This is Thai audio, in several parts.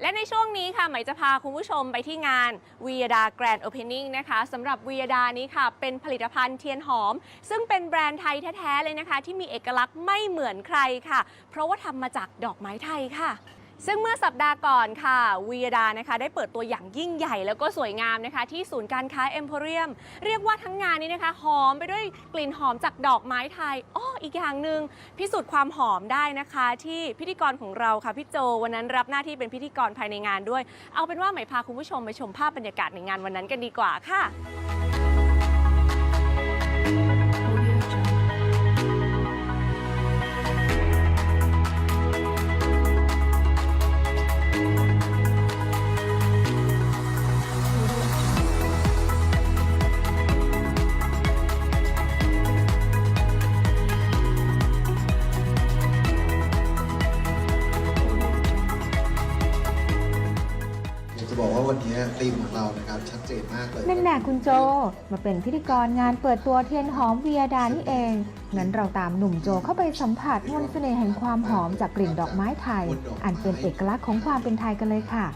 และในช่วงนี้ค่ะหมายจะพาคุณผู้ชมไปที่งานวียดาแกรนด์โอเพนนิ่งนะคะสำหรับวียดานี้ค่ะ เป็นผลิตภัณฑ์เทียนหอม ซึ่งเป็นแบรนด์ไทยแท้ ๆ เลยนะคะ ที่มีเอกลักษณ์ไม่เหมือนใครค่ะ เพราะว่าทำมาจากดอกไม้ไทยค่ะ ซึ่งเมื่อสัปดาห์ก่อนค่ะวีดานะคะ ได้เปิดตัวอย่างยิ่งใหญ่แล้วก็สวยงามนะคะ ที่ศูนย์การค้าเอ็มโพเรียมเรียกว่าทั้งงานนี้นะคะ หอมไปด้วยกลิ่นหอมจากดอกไม้ไทยอ้ออีกอย่างหนึ่งพิสูจน์ความหอมได้นะคะ ที่พิธีกรของเราค่ะพี่โจวันนั้นรับหน้าที่เป็นพิธีกรภายในงานด้วย เอาเป็นว่าไหมายพาคุณผู้ชมไปชมภาพบรรยากาศในงานวันนั้นกันดีกว่าค่ะ วันนี้ธีมของเรานะครับชัดเจนมากเลยนั่นแน่คุณโจ มาเป็นพิธีกรงานเปิดตัวเทียนหอมเวียดานี่เอง งั้นเราตามหนุ่มโจเข้าไปสัมผัสมนต์เสน่ห์แห่งความหอมจากกลิ่นดอกไม้ไทย อันเป็นเอกลักษณ์ของความเป็นไทยกันเลยค่ะ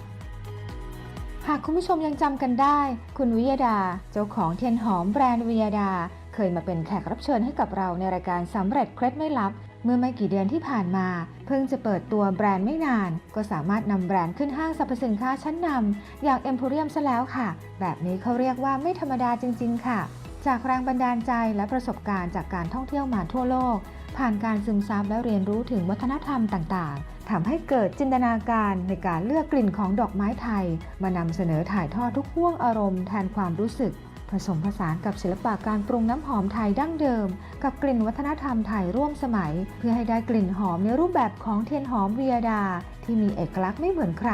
หากคุณผู้ชมยังจำกันได้ คุณวิยดา เจ้าของเทียนหอมแบรนด์วิยดา เคยมาเป็นแขกรับเชิญให้กับเราในรายการสำเร็จเคล็ดไม่ลับ เมื่อไม่กี่เดือนที่ผ่านมา เพิ่งจะเปิดตัวแบรนด์ไม่นาน ก็สามารถนำแบรนด์ขึ้นห้างสรรพสินค้าชั้นนำอย่างเอ็ม o พ i รียมซะแล้วค่ะ แบบนี้เขาเรียกว่าไม่ธรรมดาจริง ๆ ค่ะ จากแรงบันดาลใจและประสบการณ์จากการท่องเที่ยวมาทั่วโลก ผ่านการซึมซับและเรียนรู้ถึงวัฒนธรรมต่างๆทำให้เกิดจินตนาการในการเลือกกลิ่นของดอกไม้ไทย มานำเสนอถ่ายทอดทุกห่วงอารมณ์แทนความรู้สึก ผสมผสานกับศิลปะการปรุงน้ำหอมไทยดั้งเดิม กับกลิ่นวัฒนธรรมไทยร่วมสมัย เพื่อให้ได้กลิ่นหอมในรูปแบบของเทียนหอมเวียดา ที่มีเอกลักษณ์ไม่เหมือนใคร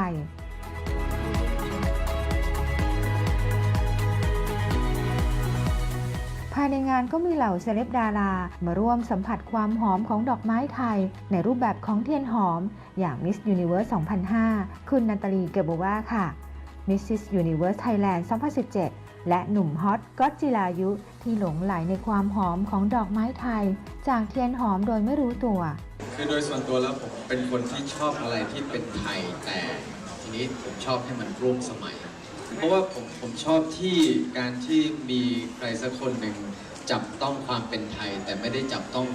ภายในงานก็มีเหล่าเซเลบดารา มาร่วมสัมผัสความหอมของดอกไม้ไทย ในรูปแบบของเทียนหอม อย่าง Miss Universe 2005 คุณนันตาลีเกโบวาค่ะ Mrs. Universe Thailand 2017 และหนุ่มฮอตก็จิรายุที่หลงไหลในความหอมของดอกไม้ไทย จากเทียนหอมโดยไม่รู้ตัว คือโดยส่วนตัวแล้วผมเป็นคนที่ชอบอะไรที่เป็นไทยแต่ทีนี้ผมชอบให้มันร่วมสมัย เพราะว่าผมผมชอบที่การที่มีใครสักคนหนึ่งจับต้องความเป็นไทย แต่ไม่ได้จับต้อง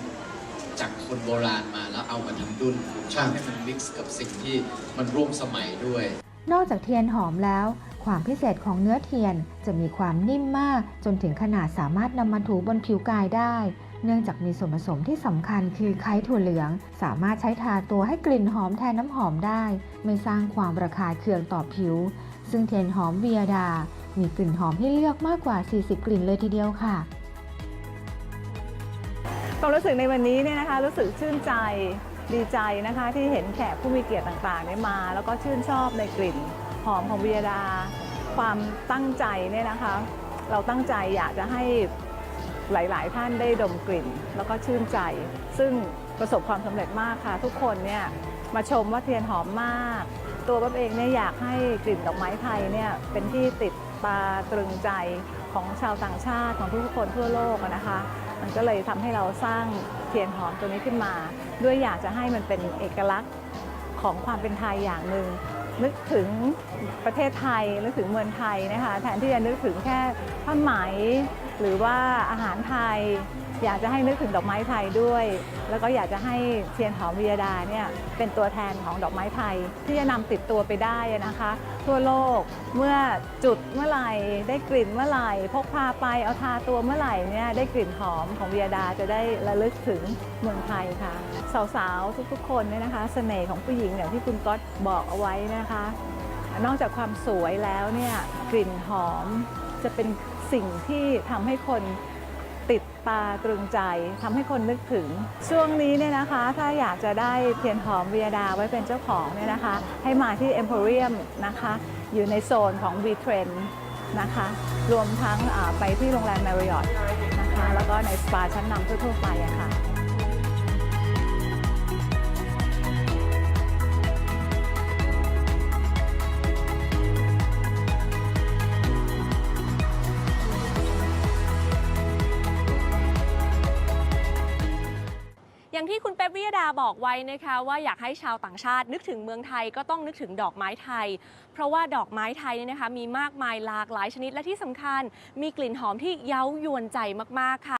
จากคนโบราณมาแล้วเอามาทำดุนผมชอบให้มันมิกซ์กับสิ่งที่มันร่วมสมัยด้วย นอกจากเทียนหอมแล้ว ความพิเศษของเนื้อเทียนจะมีความนิ่มมากจนถึงขนาดสามารถนำมาถูบนผิวกายได้ เนื่องจากมีส่วนผสมที่สำคัญคือไคถั่วเหลือง สามารถใช้ทาตัวให้กลิ่นหอมแทนน้ำหอมได้ ไม่สร้างความระคายเคืองต่อผิว ซึ่งเทียนหอมเวียดา มีกลิ่นหอมให้เลือกมากกว่า 40 กลิ่นเลยทีเดียวค่ะความรู้สึกในวันนี้เนี่ยนะคะรู้สึกชื่นใจดีใจนะคะที่เห็นแขกผู้มีเกียรติต่างๆได้มา แล้วก็ชื่นชอบในกลิ่น หอมของวิยดา ความตั้งใจเนี่ยนะคะ เราตั้งใจอยากจะให้หลาย ๆ ท่านได้ดมกลิ่น แล้วก็ชื่นใจ ซึ่งประสบความสำเร็จมากค่ะ ทุกคนเนี่ยมาชมว่าเทียนหอมมาก ตัวบ๊อบเองเนี่ยอยากให้กลิ่นดอกไม้ไทยเนี่ยเป็นที่ติดตาตรึงใจของชาวต่างชาติของทุกๆคนทั่วโลกนะคะ มันก็เลยทำให้เราสร้างเทียนหอมตัวนี้ขึ้นมา ด้วยอยากจะให้มันเป็นเอกลักษณ์ของความเป็นไทยอย่างหนึ่ง นึกถึงประเทศไทยนึกถึงเมืองไทยนะคะแทนที่จะนึกถึงแค่ผ้าไหม หรือว่าอาหารไทย อยากจะให้นึกถึงดอกไม้ไทยด้วย แล้วก็อยากจะให้เทียนหอมวิยดาเนี่ยเป็นตัวแทนของดอกไม้ไทย ที่จะนำติดตัวไปได้นะคะ ทั่วโลกเมื่อจุดเมื่อไหร่ได้กลิ่นเมื่อไหร่พกพาไปเอาทาตัวเมื่อไหร่เนี่ยได้กลิ่นหอมของวิยดาจะได้ระลึกถึงเมืองไทยค่ะสาวๆทุกๆคนเนี่ยนะคะเสน่ห์ของผู้หญิงอย่างที่คุณก๊อตบอกเอาไว้นะคะ นอกจากความสวยแล้วเนี่ยกลิ่นหอมจะเป็น สิ่งที่ทำให้คนติดตาตรึงใจทำให้คนนึกถึง ช่วงนี้เนี่ยนะคะ ถ้าอยากจะได้เทียนหอมเวียดาไว้เป็นเจ้าของเนี่ยนะคะ ให้มาที่ Emporium นะคะ อยู่ในโซนของ v t r e n d นะคะ รวมทั้งไปที่โรงแรม Marriott นะคะ แล้วก็ในสปาชั้นนำทั่วๆไปอะค่ะ อย่างที่คุณเป๊ปวิยดาบอกไว้นะคะว่าอยากให้ชาวต่างชาตินึกถึงเมืองไทยก็ต้องนึกถึงดอกไม้ไทย เพราะว่าดอกไม้ไทยเนี่ยนะคะมีมากมายหลากหลายชนิดและที่สำคัญ มีกลิ่นหอมที่เย้ายวนใจมากๆค่ะ